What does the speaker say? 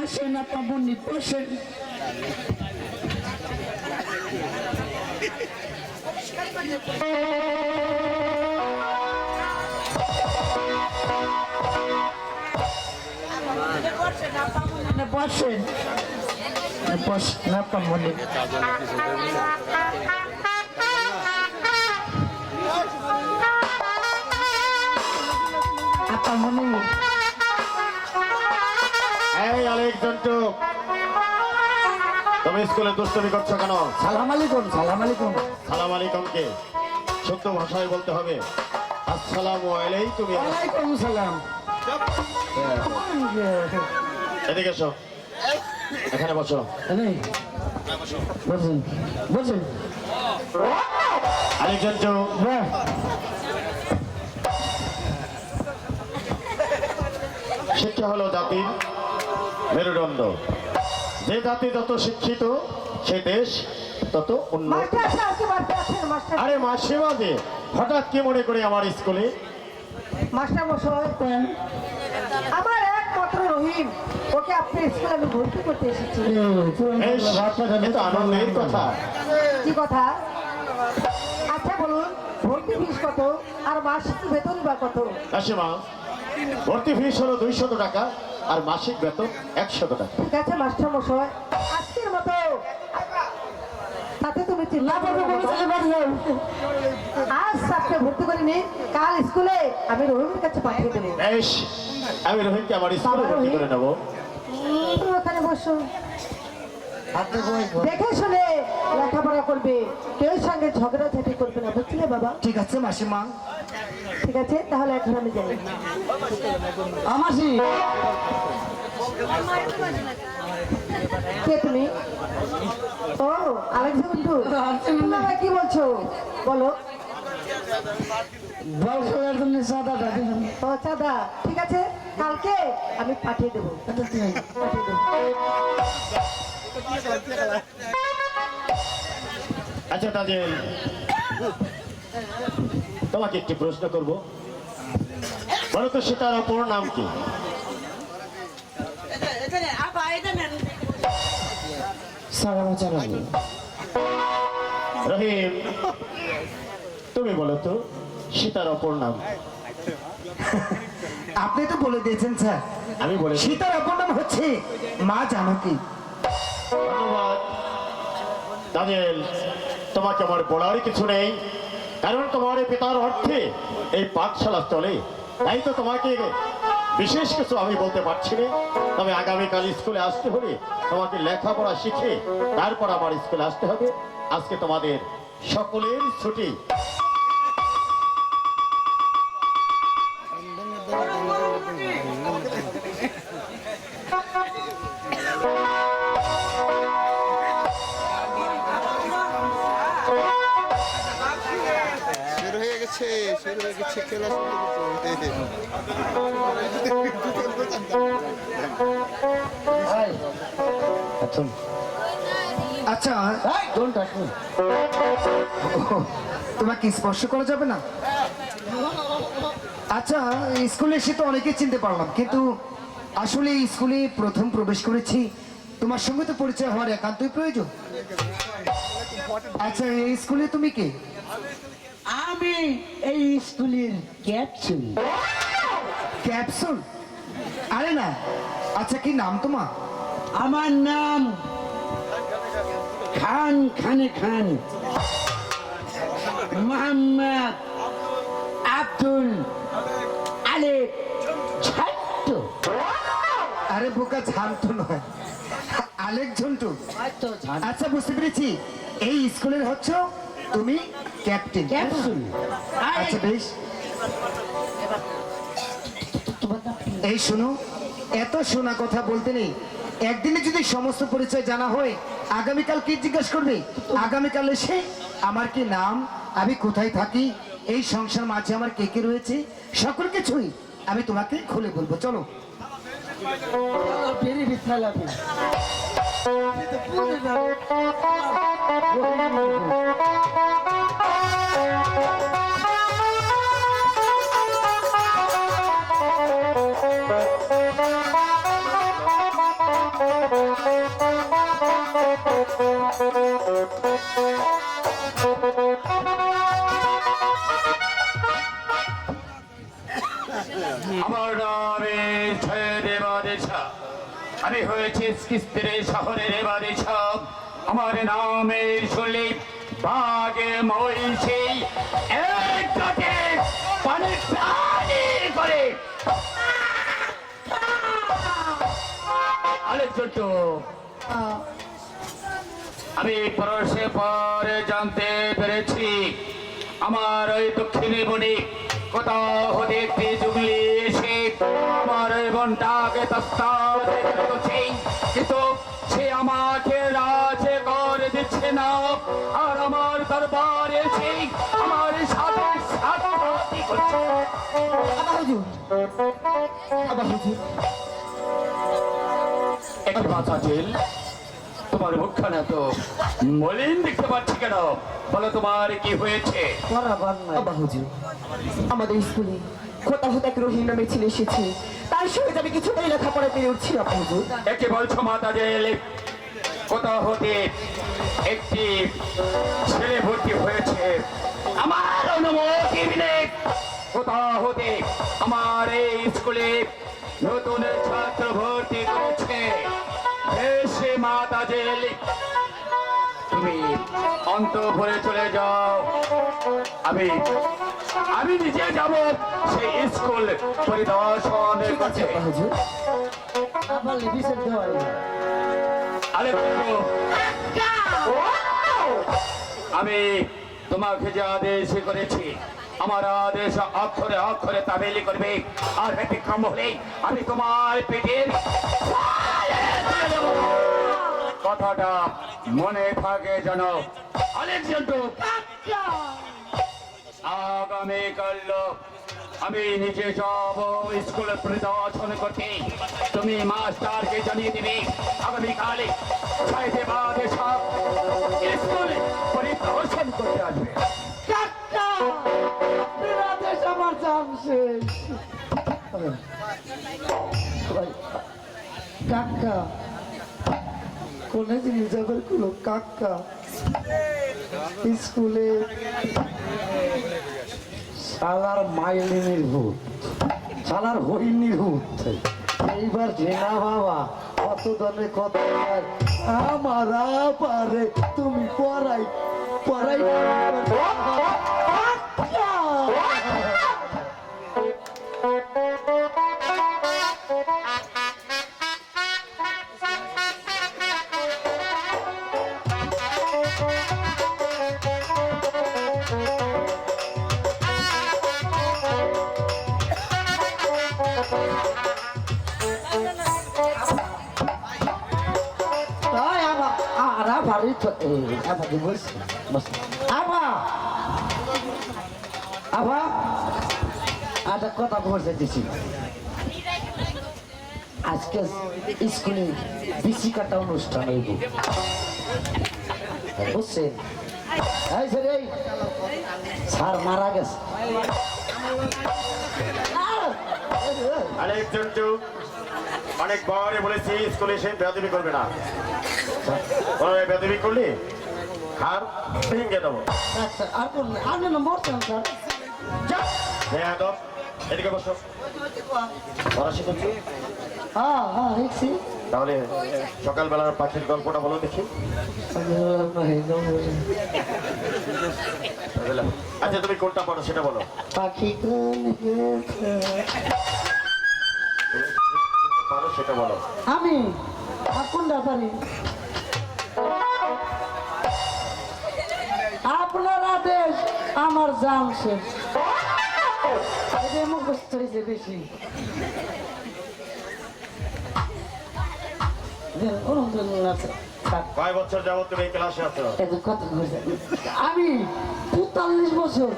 আসেন আপা মনি বসেন বসেন বসেন আপা মনি আপা মনি এই আলেক জন্টু। তুমি স্কুলে দুষ্টমি করছ কেন? সালাম আলাইকুম সালাম আলাইকুম। সালাম আলাইকুমকে। শুদ্ধ ভাষায় বলতে হবে। আসসালামু আলাইকুম ইয়া সালাম। এদিকে এসো। এখানে বসো। বসেন আলেক শিক্ষা হলো জাতির মেরুদণ্ড। যে জাতি যত শিক্ষিত সে দেশ তত উন্নত। আরে মাসে মাঝে হঠাৎ কি মনে করে আমার স্কুলে? মাস্টার মশাই আমার একমাত্র রহিম ওকে আপনি স্কুলে আমি ভর্তি করতে এসেছি। তো আনন্দের কথা। কি কথা? আচ্ছা বলুন ভর্তি ফিস কত? আর মাসিক বেতন বা কত? কাশিমা ভর্তি ফিস হলো দুইশত টাকা। আর মাসিক বেতন একশত টাকা। ঠিক আছে মাস্টার মশাই। আজকের মতো তাতে তুমি আজ আপনি ভর্তি করিনি কাল স্কুলে আমি রহিমের কাছে পাঠিয়ে দেবো। বেশ আমি রোহিতকে আমার স্কুলে ভর্তি করে নেব। তুমি ওখানে বসো। দেখে শুনে। লেখাপড়া করবে। কেউ সঙ্গে ঝগড়া ঝাঁটি করবে না। বুঝলে বাবা? ঠিক আছে মাসিমা। ঠিক আছে? তাহলে এখন আমি যাই। আমাসি কে তুমি? ও আলেক্সা বন্ধু। কি বলছো? বলো। চাঁদা ঠিক আছে? কালকে আমি পাঠিয়ে দেবো। পাঠিয়ে দেবো। আচ্ছা তাদের তোমাকে একটি প্রশ্ন করব। বলো তো সীতার অপর নাম কি? রহিম তুমি বলো তো সীতার অপর নাম আপনি তো বলে দিয়েছেন স্যার। আমি বলেছি সীতার অপর নাম হচ্ছে মা জানকী। ধন্যবাদ। দানিয়েল তোমাকে আমার বলার কিছু নেই। কারণ তোমার পিতার অর্থে এই পাঠশালা চলে। তাই তো তোমাকে বিশেষ কিছু আমি বলতে পারছি না। তবে আগামীকাল স্কুলে আসতে হলে তোমাকে লেখাপড়া শিখে তারপর আমার স্কুলে আসতে হবে। আজকে তোমাদের সকলের ছুটি। খেলা গেছে আচ্ছা। তোমাকে স্পর্শ করা যাবে না? আচ্ছা স্কুলে এসে তো অনেকে চিনতে পারলাম, কিন্তু আসলে স্কুলে প্রথম প্রবেশ করেছি, তোমার সঙ্গে তো পরিচয় হওয়ার একান্তই প্রয়োজন। আচ্ছা এই স্কুলে তুমি কে? আমি এই স্কুলের ক্যাপসুল ক্যাপসুল? আরে না। আচ্ছা কি নাম তোমার? আমার নাম খান খানে খান। মোহাম্মদ আব্দুল আলেক ছাট্ট আরে বোকা ঝান্ত নয়। আলেক ঝন্টু। আচ্ছা বুঝতে পেরেছি। এই স্কুলের হচ্ছে তুমি ক্যাপ্টেন আচ্ছা বেশ? এই শোনো এত শোনা কথা বলতে নেই। একদিনে যদি সমস্ত পরিচয় জানা হয় আগামীকাল কি জিজ্ঞেস করবে? আগামীকাল এসে আমার কি নাম? আমি কোথায় থাকি? এই সংসার মাঝে আমার কে কে রয়েছে? সকল কিছুই আমি তোমাকে খুলে বলব। চলো। Very big আমার নামে দেবাদেশা আমি হয়েছি কিস্তির শহরের আমার বাগে মহিষী আমি পরশে পরে জানতে পেরেছি, আমার ওই দক্ষিণী বণি কোথাও হতে একটি আমার ওই বোনটাকে প্রস্তাব করছে কিন্তু সে আমাকে রাজে করে দিচ্ছে না। আর আমার দরবারে আমার সাথে সাথে করছে। আবার হুজুর। আবার হুজুর। একটি বাচ্চা জেল। তোমার মুখখানা তো মলিন দেখতে পাচ্ছি কেন? বলো তোমার কি হয়েছে? আমাদের স্কুলে খোটা হতে এক রহিম নামের ছেলে এসেছে। তার সঙ্গে আমি কিছুতেই লেখাপড়া পেরে উঠছি না হুজুর একে বলছো, মাতা জেল কোথাও হতে একটি ছেলে ভর্তি হয়েছে। আমার অনুমতি কোথাও হতে আমার এই স্কুলে নতুন ছাত্র ভর্তি করেছে। এসে মাতা জেল তুমি অন্তপুরে চলে যাও। আমি আমি নিজে যাব সেই স্কুল পরিদর্শনের কাছে। আরে আমি তোমাকে যে আদেশ করেছি আমার আদেশ অক্ষরে অক্ষরে তাবেলি করবে আর ব্যতিক্রম হলে আমি তোমার পেটের কথাটা মনে থাকে যেন। আলেকজান্ডার! আগামীকাল আমি নিজে যাব স্কুলে পরিদর্শন করতে তুমি মাস্টারকে জানিয়ে দিবে আগামীকালে ছয়টে বাদে সব স্কুলে পরিদর্শন করতে আসবে। কাকা কোনে জিনিস যাবার কাকা স্কুলে সালার মাইলিনির ভূত সালার হরিণীর ভূত। এইবার জেনা বাবা, কত দলে কত আমার পারে তুমি পড়াই পড়াই apa, apa, ada কথা বলতে দিছি আজকে স্কুলে বিসি কাটা অনুষ্ঠান হইব বুঝছেন এই স্যার এই মারা গেছে জন্টু অনেকবারে বলেছি স্কুলে এসে বেদবি করবে না। কোনো বেদবি করলে? ভেঙে দেবো। আচ্ছা আর কোন আর না মরতাম স্যার বেয়াদব এদিকে বসো। পড়া শিখেছো? হ্যাঁ হ্যাঁ দেখছি। তাহলে সকালবেলার পাখির গল্পটা বলো দেখি। আচ্ছা তুমি কোনটা পড়ো সেটা বলো। পাখি পারো সেটা বলো। আমি? আর কোনটা পারি আপনার আদেশ আমার জাম শেষ। এটা মুখস্থ হয়েছে বেশি। কয় বছর যাবত তুমি এই ক্লাসে আছো? এত আমি পঁয়তাল্লিশ বছর